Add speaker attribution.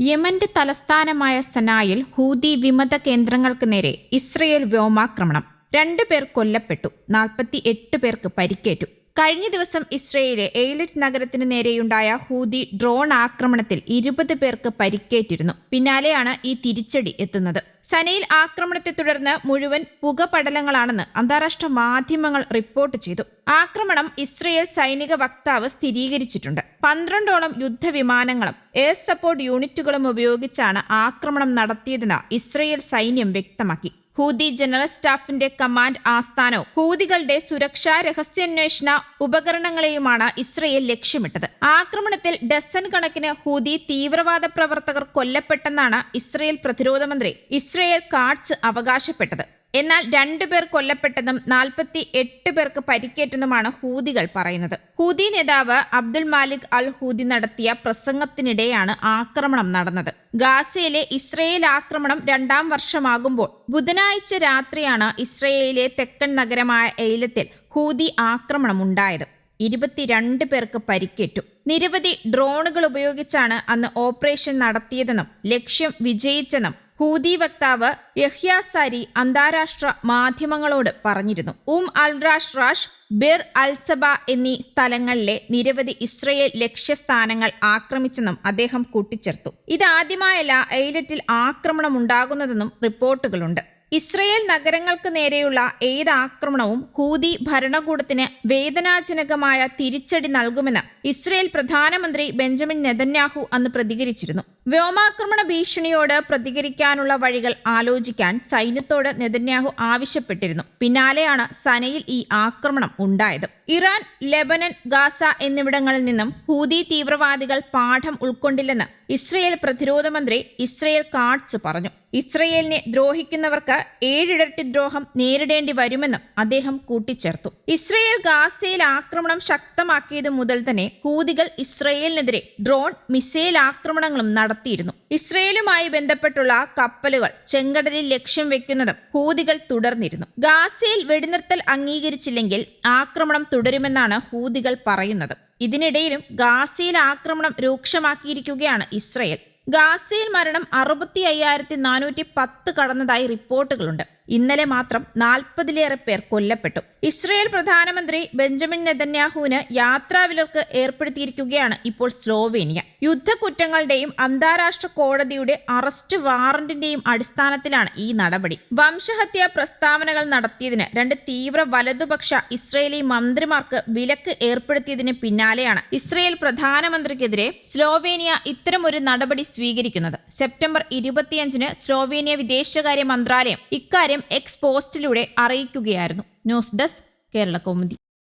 Speaker 1: യമന്റെ തലസ്ഥാനമായ സനായിൽ ഹൂതി വിമത കേന്ദ്രങ്ങൾക്ക് നേരെ ഇസ്രയേൽ വ്യോമാക്രമണം. രണ്ടു പേർ കൊല്ലപ്പെട്ടു. നാൽപ്പത്തി എട്ട് പേർക്ക് പരിക്കേറ്റു. കഴിഞ്ഞ ദിവസം ഇസ്രയേലിലെ എയ്ലറ്റ് നഗരത്തിന് നേരെയുണ്ടായ ഹൂതി ഡ്രോൺ ആക്രമണത്തിൽ ഇരുപത് പേർക്ക് പരിക്കേറ്റിരുന്നു. പിന്നാലെയാണ് ഈ തിരിച്ചടി എത്തുന്നത്. സനയിൽ ആക്രമണത്തെ തുടർന്ന് മുഴുവൻ പുകപടലങ്ങളാണെന്ന് അന്താരാഷ്ട്ര മാധ്യമങ്ങൾ റിപ്പോർട്ട് ചെയ്തു. ആക്രമണം ഇസ്രയേൽ സൈനിക വക്താവ് സ്ഥിരീകരിച്ചിട്ടുണ്ട്. പന്ത്രണ്ടോളം യുദ്ധവിമാനങ്ങളും എയർ സപ്പോർട്ട് യൂണിറ്റുകളും ഉപയോഗിച്ചാണ് ആക്രമണം നടത്തിയതെന്ന് ഇസ്രയേൽ സൈന്യം വ്യക്തമാക്കി. ഹൂതി ജനറൽ സ്റ്റാഫിന്റെ കമാൻഡ് ആസ്ഥാനവും ഹൂതികളുടെ സുരക്ഷാ രഹസ്യാന്വേഷണ ഉപകരണങ്ങളെയുമാണ് ഇസ്രയേൽ ലക്ഷ്യമിട്ടത്. ആക്രമണത്തിൽ ഡസൻ കണക്കിന് ഹൂതി തീവ്രവാദ പ്രവർത്തകർ കൊല്ലപ്പെട്ടെന്നാണ് ഇസ്രയേൽ പ്രതിരോധ മന്ത്രി ഇസ്രയേൽ കാർഡ്സ് അവകാശപ്പെട്ടത്. എന്നാൽ രണ്ടുപേർ കൊല്ലപ്പെട്ടതും നാൽപ്പത്തി എട്ട് പേർക്ക് പരിക്കേറ്റെന്നുമാണ് ഹൂതികൾ പറയുന്നത്. ഹൂതി നേതാവ് അബ്ദുൽ മാലിക് അൽ ഹൂതി നടത്തിയ പ്രസംഗത്തിനിടെയാണ് ആക്രമണം നടന്നത്. ഗാസയിലെ ഇസ്രയേൽ ആക്രമണം രണ്ടാം വർഷമാകുമ്പോൾ ബുധനാഴ്ച രാത്രിയാണ് ഇസ്രയേലിലെ തെക്കൻ നഗരമായ എയിലത്തിൽ ഹൂതി ആക്രമണം ഉണ്ടായത് ഇരുപത്തിരണ്ട് പേർക്ക് പരിക്കേറ്റു. നിരവധി ഡ്രോണുകൾ ഉപയോഗിച്ചാണ് അന്ന് ഓപ്പറേഷൻ നടത്തിയതെന്നും ലക്ഷ്യം വിജയിച്ചെന്നും ഹൂതി വക്താവ് യഹ്യാസാരി അന്താരാഷ്ട്ര മാധ്യമങ്ങളോട് പറഞ്ഞിരുന്നു. ഉം അൽ റാഷ് ബിർ അൽസബ എന്നീ സ്ഥലങ്ങളിലെ നിരവധി ഇസ്രയേൽ ലക്ഷ്യസ്ഥാനങ്ങൾ ആക്രമിച്ചെന്നും അദ്ദേഹം കൂട്ടിച്ചേർത്തു. ഇതാദ്യമായല്ല എയ്ലറ്റിൽ ആക്രമണം ഉണ്ടാകുന്നതെന്നും റിപ്പോർട്ടുകളുണ്ട്. ഇസ്രയേൽ നഗരങ്ങൾക്ക് നേരെയുള്ള ഏത് ആക്രമണവും ഹൂതി ഭരണകൂടത്തിന് വേദനാജനകമായ തിരിച്ചടി നൽകുമെന്ന് ഇസ്രയേൽ പ്രധാനമന്ത്രി ബെഞ്ചമിൻ നെതന്യാഹു അന്ന് പ്രതികരിച്ചിരുന്നു. വ്യോമാക്രമണ ഭീഷണിയോട് പ്രതികരിക്കാനുള്ള വഴികൾ ആലോചിക്കാൻ സൈന്യത്തോട് നെതന്യാഹു ആവശ്യപ്പെട്ടിരുന്നു. പിന്നാലെയാണ് സനയിൽ ഈ ആക്രമണം ഉണ്ടായത്. ഇറാൻ ലെബനൻ ഗാസ എന്നിവിടങ്ങളിൽ നിന്നും ഹൂതി തീവ്രവാദികൾ പാഠം ഉൾക്കൊണ്ടില്ലെന്ന് ഇസ്രയേൽ പ്രതിരോധ മന്ത്രി ഇസ്രയേൽ കാട്സ് പറഞ്ഞു. ഇസ്രയേലിനെ ദ്രോഹിക്കുന്നവർക്ക് ഏഴിരട്ടി ദ്രോഹം നേരിടേണ്ടി വരുമെന്നും അദ്ദേഹം കൂട്ടിച്ചേർത്തു. ഇസ്രയേൽ ഗാസയിൽ ആക്രമണം ശക്തമാക്കിയത് മുതൽ തന്നെ കൂതികൾ ഇസ്രയേലിനെതിരെ ഡ്രോൺ മിസൈൽ ആക്രമണങ്ങളും നടത്തിയിരുന്നു. ഇസ്രയേലുമായി ബന്ധപ്പെട്ടുള്ള കപ്പലുകൾ ചെങ്കടലിൽ ലക്ഷ്യം വെക്കുന്നതും ഹൂതികൾ തുടർന്നിരുന്നു. ഗാസയിൽ വെടിനിർത്തൽ അംഗീകരിച്ചില്ലെങ്കിൽ ആക്രമണം തുടരുമെന്നാണ് ഹൂതികൾ പറയുന്നത്. ഇതിനിടയിലും ഗാസയിൽ ആക്രമണം രൂക്ഷമാക്കിയിരിക്കുകയാണ് ഇസ്രയേൽ. ഗാസയിൽ മരണം അറുപത്തി അയ്യായിരത്തി നാനൂറ്റി പത്ത് കടന്നതായി റിപ്പോർട്ടുകളുണ്ട്. ഇന്നലെ മാത്രം നാൽപ്പതിലേറെ പേർ കൊല്ലപ്പെട്ടു. ഇസ്രയേൽ പ്രധാനമന്ത്രി ബെഞ്ചമിൻ നെതന്യാഹുവിന് യാത്രാവിലർക്ക് ഏർപ്പെടുത്തിയിരിക്കുകയാണ് ഇപ്പോൾ സ്ലോവേനിയ. യുദ്ധക്കുറ്റങ്ങളുടെയും അന്താരാഷ്ട്ര കോടതിയുടെ അറസ്റ്റ് വാറന്റിന്റെയും അടിസ്ഥാനത്തിലാണ് ഈ നടപടി. വംശഹത്യാ പ്രസ്താവനകൾ നടത്തിയതിന് രണ്ട് തീവ്ര വലതുപക്ഷ ഇസ്രയേലി മന്ത്രിമാർക്ക് വിലക്ക് ഏർപ്പെടുത്തിയതിന് പിന്നാലെയാണ് ഇസ്രയേൽ പ്രധാനമന്ത്രിക്കെതിരെ സ്ലോവേനിയ ഇത്തരമൊരു നടപടി സ്വീകരിക്കുന്നത്. സെപ്റ്റംബർ ഇരുപത്തിയഞ്ചിന് സ്ലോവേനിയ വിദേശകാര്യ മന്ത്രാലയം എക്സ് പോസ്റ്റിലൂടെ അറിയിക്കുകയായിരുന്നു. News desk Kerala Kaumudi